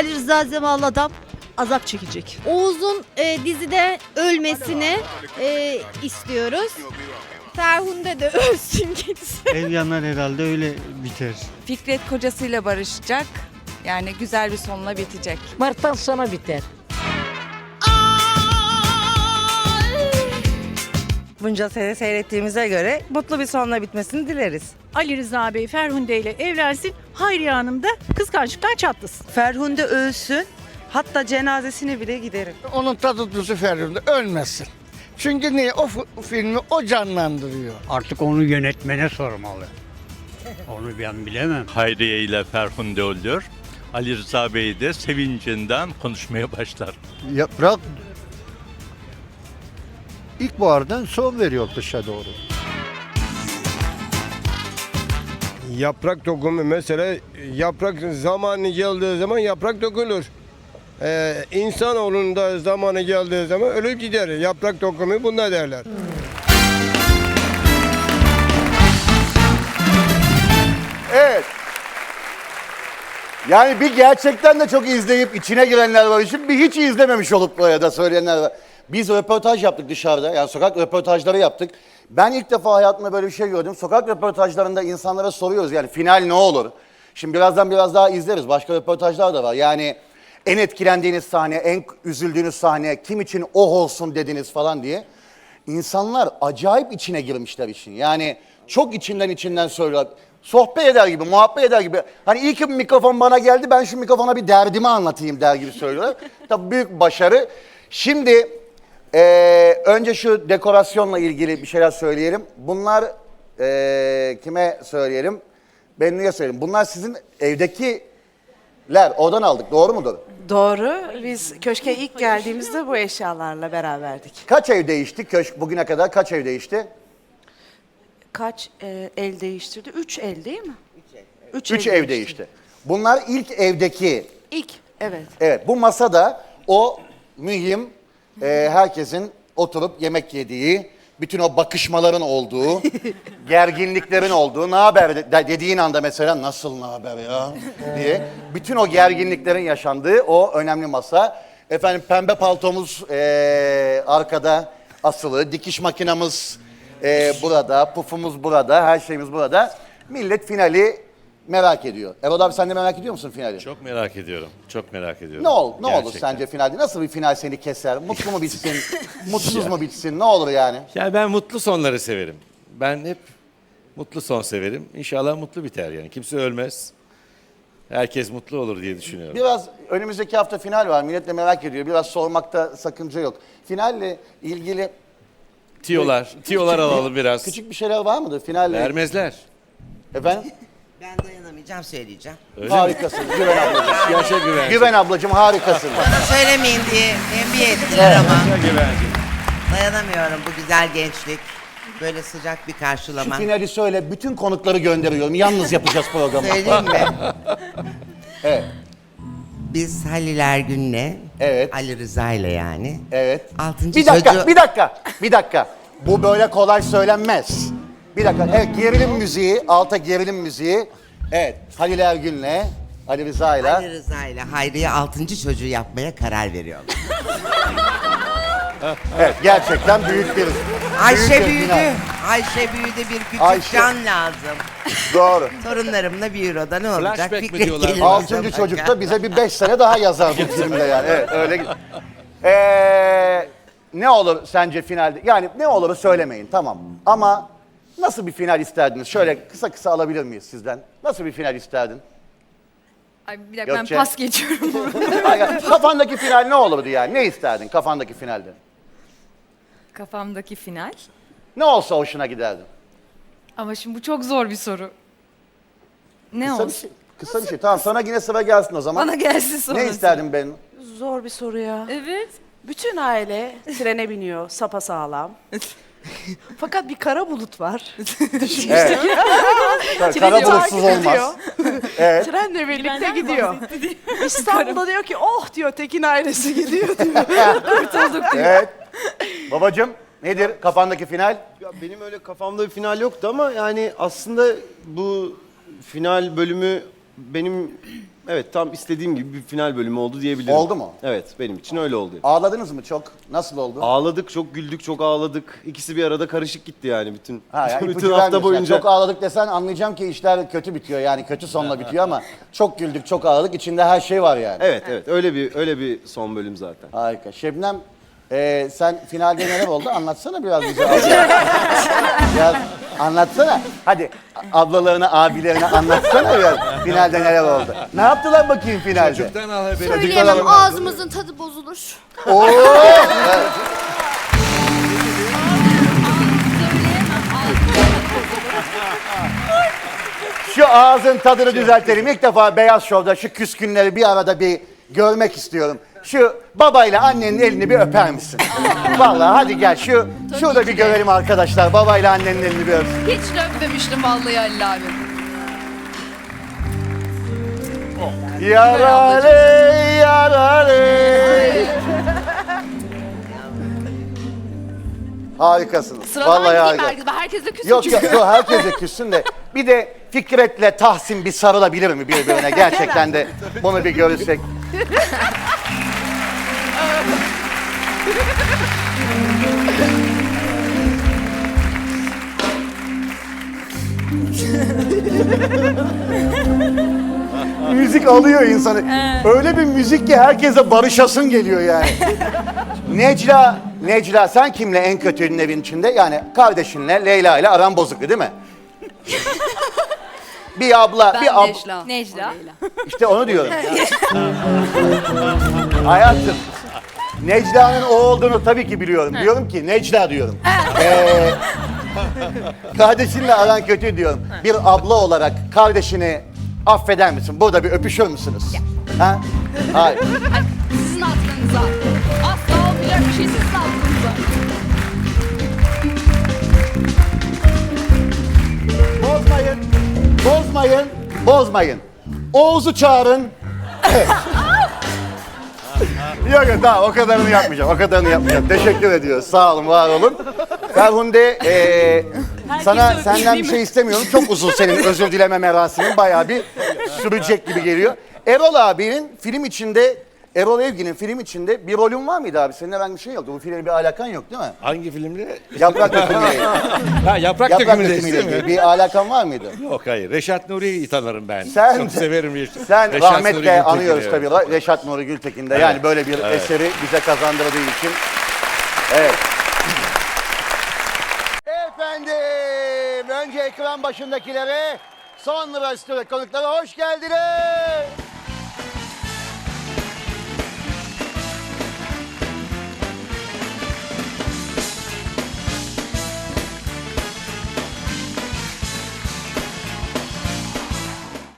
Ali Rıza Zemal adam azap çekecek. Oğuz'un e, dizide ölmesini e, istiyoruz. Ferhunde de ölsün gitsin. Ev yanar herhalde öyle biter. Fikret kocasıyla barışacak. Yani güzel bir sonla bitecek. Mart'tan sonra biter. Bunca sene seyrettiğimize göre mutlu bir sonla bitmesini dileriz. Ali Rıza Bey Ferhunde ile evlensin. Hayriye Hanım da kıskançlıktan çatlasın. Ferhunde ölsün. Hatta cenazesine bile giderim. Onun tadı tuzu Ferhunde ölmesin. Çünkü niye? O filmi o canlandırıyor. Artık onu yönetmene sormalı. Onu ben bilemem. Hayriye ile Ferhunde oluyor. Ali Rıza Bey de sevincinden konuşmaya başlar. Yaprak ilkbahardan son veriyor dışa doğru. Yaprak dokumu mesela yaprak zamanı geldiği zaman yaprak dökülür. Ee, insanoğlunun da zamanı geldiği zaman ölüp gider. Yaprak dokumu bunda derler. Evet. Yani bir gerçekten de çok izleyip içine girenler var için bir hiç izlememiş olup buraya da söyleyenler var. Biz röportaj yaptık dışarıda. Yani sokak röportajları yaptık. Ben ilk defa hayatımda böyle bir şey gördüm. Sokak röportajlarında insanlara soruyoruz yani final ne olur? Şimdi birazdan biraz daha izleriz. Başka röportajlar da var. Yani en etkilendiğiniz sahne, en üzüldüğünüz sahne, kim için oh olsun dediniz falan diye. İnsanlar acayip içine girmişler işin. Yani çok içinden içinden söylüyorlar. Sohbet eder gibi, muhabbet eder gibi. Hani iyi ki bir mikrofon bana geldi, ben şu mikrofona bir derdimi anlatayım der gibi söylüyorlar. Tabii büyük başarı. Şimdi eee, önce şu dekorasyonla ilgili bir şeyler söyleyelim. Bunlar eee, kime söyleyelim? Bennu'ya söyleyelim. Bunlar sizin evdekiler, oradan aldık. Doğru mudur? Doğru. Biz köşke ilk geldiğimizde bu eşyalarla beraberdik. Kaç ev değişti köşk bugüne kadar? Kaç ev değişti? Kaç e, el değiştirdi? Üç el değil mi? Üç, Üç ev değişti. Bunlar ilk evdeki İlk, evet. Evet bu masada o mühim e, herkesin oturup yemek yediği, bütün o bakışmaların olduğu, gerginliklerin olduğu, ne haber de- dediğin anda mesela nasıl ne haber ya diye bütün o gerginliklerin yaşandığı o önemli masa. Efendim pembe paltomuz e, arkada asılı, dikiş makinamız e, burada, pufumuz burada, her şeyimiz burada. Millet finali merak ediyor. Erol abi sen de merak ediyor musun finali? Çok merak ediyorum. Çok merak ediyorum. Ne ol ne olur Gerçekten. sence finalde? Nasıl bir final seni keser? Mutlu mu bitsin? mutsuz mu bitsin? Ne olur yani? Yani ben mutlu sonları severim. Ben hep mutlu son severim. İnşallah mutlu biter yani. Kimse ölmez. Herkes mutlu olur diye düşünüyorum. Biraz önümüzdeki hafta final var. Millet de merak ediyor. Biraz sormakta sakınca yok. Finalle ilgili Tiyolar, tiyolar alalım biraz. küçük bir şeyler var mıdır finalle? Vermezler. Efendim? Ben dayanamayacağım söyleyeceğim. Harikasın. Güven ablacığım. Yaşa güvenci. Güven ablacığım harikasın. Söylemeyin diye tembih ettiler ama Yaşa güvenci. dayanamıyorum bu güzel gençlik. Böyle sıcak bir Şu karşılama. finali söyle. Bütün konukları gönderiyorum. Yalnız yapacağız programı. Söyleyeyim mi? Evet. Biz Halil Ergün'le, Evet. Ali Rıza'yla yani. Evet. Altıncı Bir dakika, çocuğu- bir dakika, bir dakika. Bu böyle kolay söylenmez. Bir dakika. Evet, gerilim müziği, alta gerilim müziği. Evet, Halil Ergün'le, Ali Rıza'yla. Ali Rıza ile Hayriye altıncı çocuğu yapmaya karar veriyorlar. Evet, gerçekten büyük bir... büyük Ayşe bir büyüdü. final. Ayşe büyüdü bir küçük Ayşe. can lazım. Doğru. Torunlarımla bir euroda ne olacak? Flashback mi Fikret diyorlar? Altıncı bize çocuk bakar. da bize bir beş sene daha yazar bu filmde yani. Evet, öyle. Ee, ne olur sence finalde? Yani ne olur söylemeyin, tamam. Ama nasıl bir final isterdiniz? Şöyle kısa kısa alabilir miyiz sizden? Nasıl bir final isterdin? Ay bir dakika Gökçe. ben pas geçiyorum. Hayır, kafandaki final ne olurdu yani? Ne isterdin kafandaki finalde? Kafamdaki final. Ne olsa hoşuna giderdi? Ama şimdi bu çok zor bir soru. Ne Kısa bir olsun? şey. Kısa bir şey. Tamam sana yine sıra gelsin o zaman. Bana gelsin sonra. Ne isterdin ben? Zor bir soru ya. Evet. Bütün aile trene biniyor sapasağlam. Fakat bir kara bulut var. Evet. Kara- Kara bulutsuz olmaz. Evet. Trenle birlikte gidiyor. İstanbul'da diyor ki oh diyor Tekin ailesi gidiyor diyor. Evet. Babacım nedir kafandaki final? Ya benim öyle kafamda bir final yoktu ama yani aslında bu final bölümü benim evet tam istediğim gibi bir final bölümü oldu diyebilirim. Oldu mu? Evet benim için öyle oldu. Ağladınız mı çok? Nasıl oldu? Ağladık, çok güldük, çok ağladık. İkisi bir arada karışık gitti yani bütün Ha, yani bütün ipucu hafta vermiyorsun. boyunca. Çok ağladık desen anlayacağım ki işler kötü bitiyor yani kötü sonla bitiyor ama çok güldük çok ağladık içinde her şey var yani. Evet evet öyle bir öyle bir son bölüm zaten. Harika. Şebnem e, sen finalde neler oldu anlatsana biraz bize. biraz anlatsana. Hadi ablalarına abilerine anlatsana biraz finalde neler oldu. Ne yaptılar bakayım finalde? Çocuktan al haberi. Söyleyemem, ağzımızın tadı bozulur. Oo! Şu ağzın tadını düzeltelim. İlk defa Beyaz Show'da şu küskünleri bir arada bir görmek istiyorum. Şu babayla annenin elini bir öper misin? Vallahi hadi gel şu şurada bir görelim arkadaşlar. Babayla annenin elini bir öpsün. Hiç dönmemiştim vallahi Halil abi. Yaralı yaralı. Harikasınız. Sıradan Vallahi gideyim harika. herkes. Ben herkesle küsüm Yok çünkü. yok yok herkese küssün de bir de Fikret'le Tahsin bir sarılabilir mi birbirine gerçekten de bunu bir görürsek. müzik alıyor insanı. Öyle bir müzik ki herkese barışasın geliyor yani. Necla, Necla sen kimle en kötünün evin içinde? Yani kardeşinle, Leyla ile aran bozuktu değil mi? bir abla, bir ab... Necla. Necla. İşte onu diyorum. Hayatım. Necla'nın o olduğunu tabii ki biliyorum. Diyorum ki Necla diyorum. Ee, kardeşinle aran kötü diyorum. Bir abla olarak kardeşini affeder misin? Burada bir öpüşür müsünüz? Ha? Hayır. Sizin aklınıza. Asla olmayacak bir şey sizin aklınıza. Bozmayın. Bozmayın. Bozmayın. Oğuz'u çağırın. Yok yok tamam o kadarını yapmayacağım. O kadarını yapmayacağım. Teşekkür ediyoruz. Sağ olun, var olun. Ferhunde eee sana senden bir şey istemiyorum. Çok uzun senin özür dileme merasimin. Bayağı bir sürecek gibi geliyor. Erol abinin film içinde Erol Evgin'in film içinde bir rolün var mıydı abi? Seninle ben bir şey yoktu. Bu filmle bir alakan yok değil mi? Hangi filmde? Yaprak dökümüyle. Ha, yaprak, Yaprak dökümüyle ilgili mu? bir alakan var mıydı? Yok hayır. Reşat Nuri'yi tanırım ben. Sen- Çok severim Reşat. Sen Reşat Nuri rahmetle Gültekin'i, anıyoruz evet. tabii Ra- Reşat Nuri Gültekin'de. Yani böyle bir Evet. eseri bize kazandırdığı için. Evet. Efendim, önce ekran başındakilere, sonra stüdyo konuklara hoş geldiniz.